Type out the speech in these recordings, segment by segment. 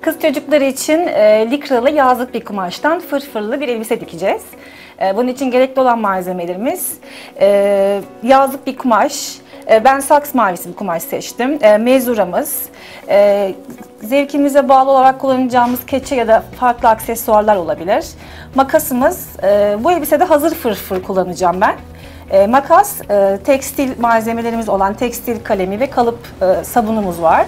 Kız çocukları için e, likralı yazlık bir kumaştan fırfırlı bir elbise dikeceğiz. E, bunun için gerekli olan malzemelerimiz e, yazlık bir kumaş, e, ben saks mavisi bir kumaş seçtim. E, mezuramız, e, zevkimize bağlı olarak kullanacağımız keçe ya da farklı aksesuarlar olabilir. Makasımız, e, bu elbisede hazır fırfır kullanacağım ben. E, makas, e, tekstil malzemelerimiz olan tekstil kalemi ve kalıp e, sabunumuz var.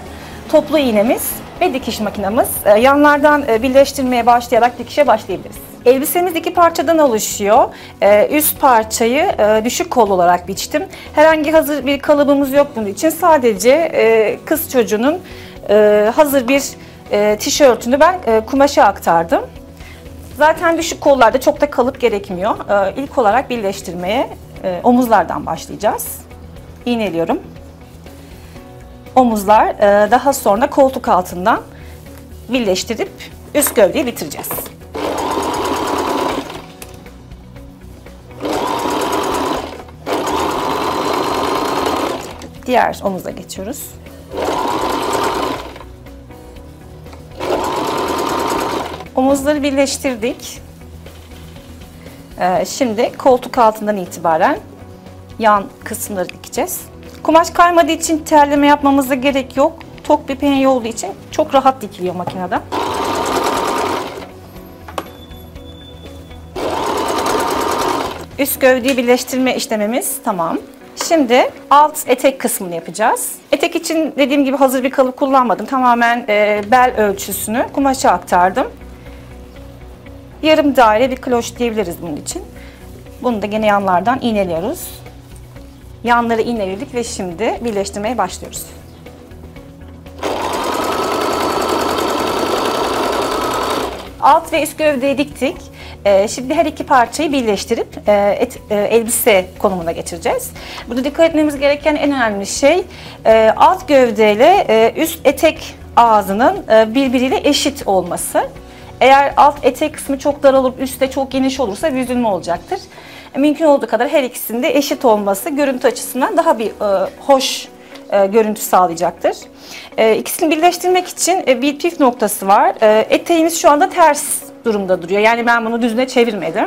Toplu iğnemiz ve dikiş makinamız. E, yanlardan e, birleştirmeye başlayarak dikişe başlayabiliriz. Elbisemiz iki parçadan oluşuyor. E, üst parçayı e, düşük kol olarak biçtim. Herhangi hazır bir kalıbımız yok bunun için. Sadece e, kız çocuğunun e, hazır bir e, tişörtünü ben e, kumaşa aktardım. Zaten düşük kollarda çok da kalıp gerekmiyor. E, ilk olarak birleştirmeye e, omuzlardan başlayacağız. İğneliyorum. Omuzlar e, daha sonra koltuk altından birleştirip üst gövdeyi bitireceğiz. Diğer omuza geçiyoruz. Omuzları birleştirdik. Ee, şimdi koltuk altından itibaren yan kısımları dikeceğiz. Kumaş kaymadığı için terleme yapmamıza gerek yok. Tok bir penye olduğu için çok rahat dikiliyor makinede. Üst gövdeyi birleştirme işlemimiz tamam. Şimdi alt etek kısmını yapacağız. Etek için dediğim gibi hazır bir kalıp kullanmadım. Tamamen e, bel ölçüsünü kumaşa aktardım. Yarım daire bir kloş diyebiliriz bunun için. Bunu da gene yanlardan iğneliyoruz. Yanları iğneledik ve şimdi birleştirmeye başlıyoruz. Alt ve üst gövdeyi diktik. Ee, şimdi her iki parçayı birleştirip e, e, elbise konumuna geçireceğiz. Burada dikkat etmemiz gereken en önemli şey e, alt gövdeyle e, üst etek ağzının e, birbiriyle eşit olması. Eğer alt etek kısmı çok dar olup üstte çok geniş olursa büzülme olacaktır. Mümkün olduğu kadar her ikisinde eşit olması görüntü açısından daha bir e, hoş e, görüntü sağlayacaktır. E, ikisini birleştirmek için e, bir püf noktası var. E, eteğimiz şu anda ters durumda duruyor. Yani ben bunu düzüne çevirmedim.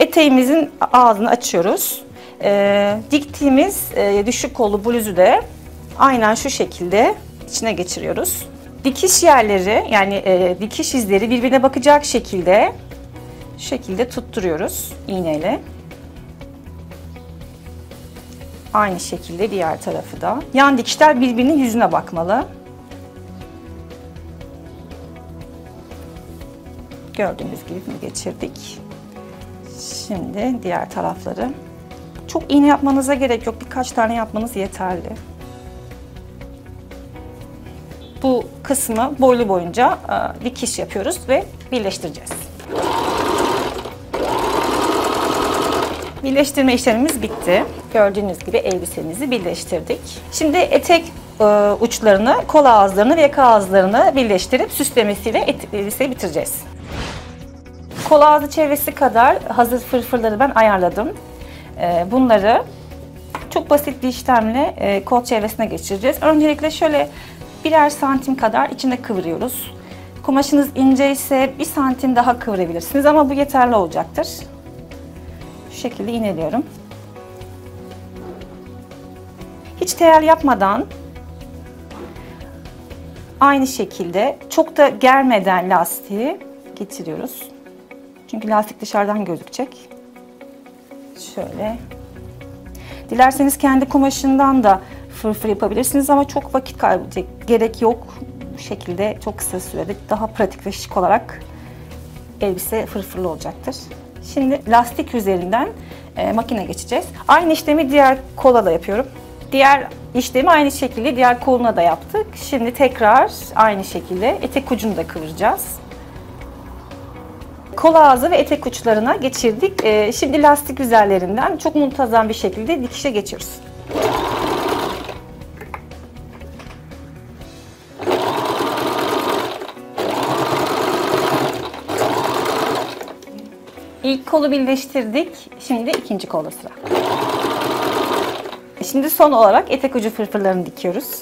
Eteğimizin ağzını açıyoruz. E, diktiğimiz e, düşük kollu bluzu da aynen şu şekilde içine geçiriyoruz. Dikiş yerleri yani e, dikiş izleri birbirine bakacak şekilde şekilde tutturuyoruz iğneyle. Aynı şekilde diğer tarafı da. Yan dikişler birbirinin yüzüne bakmalı. Gördüğünüz gibi geçirdik. Şimdi diğer tarafları. Çok iğne yapmanıza gerek yok. Birkaç tane yapmanız yeterli. Bu kısmı boylu boyunca e, dikiş yapıyoruz ve birleştireceğiz. Birleştirme işlemimiz bitti. Gördüğünüz gibi elbisemizi birleştirdik. Şimdi etek e, uçlarını, kol ağızlarını ve yaka ağızlarını birleştirip süslemesiyle elbiseyi bitireceğiz. Kol ağzı çevresi kadar hazır fırfırları ben ayarladım. E, bunları çok basit bir işlemle e, kol çevresine geçireceğiz. Öncelikle şöyle birer santim kadar içine kıvırıyoruz. Kumaşınız ince ise bir santim daha kıvırabilirsiniz ama bu yeterli olacaktır. Şekilde iğneliyorum. Hiç teyel yapmadan aynı şekilde çok da germeden lastiği geçiriyoruz. Çünkü lastik dışarıdan gözükecek. Şöyle. Dilerseniz kendi kumaşından da fırfır yapabilirsiniz ama çok vakit kaybedecek gerek yok. Bu şekilde çok kısa sürede daha pratik ve şık olarak elbise fırfırlı olacaktır. Şimdi lastik üzerinden e, makine geçeceğiz. Aynı işlemi diğer kola da yapıyorum. Diğer işlemi aynı şekilde diğer koluna da yaptık. Şimdi tekrar aynı şekilde etek ucunu da kıvıracağız. Kol ağzı ve etek uçlarına geçirdik. E, şimdi lastik üzerlerinden çok muntazam bir şekilde dikişe geçiyoruz. İlk kolu birleştirdik. Şimdi ikinci kola sıra. Şimdi son olarak etek ucu fırfırlarını dikiyoruz.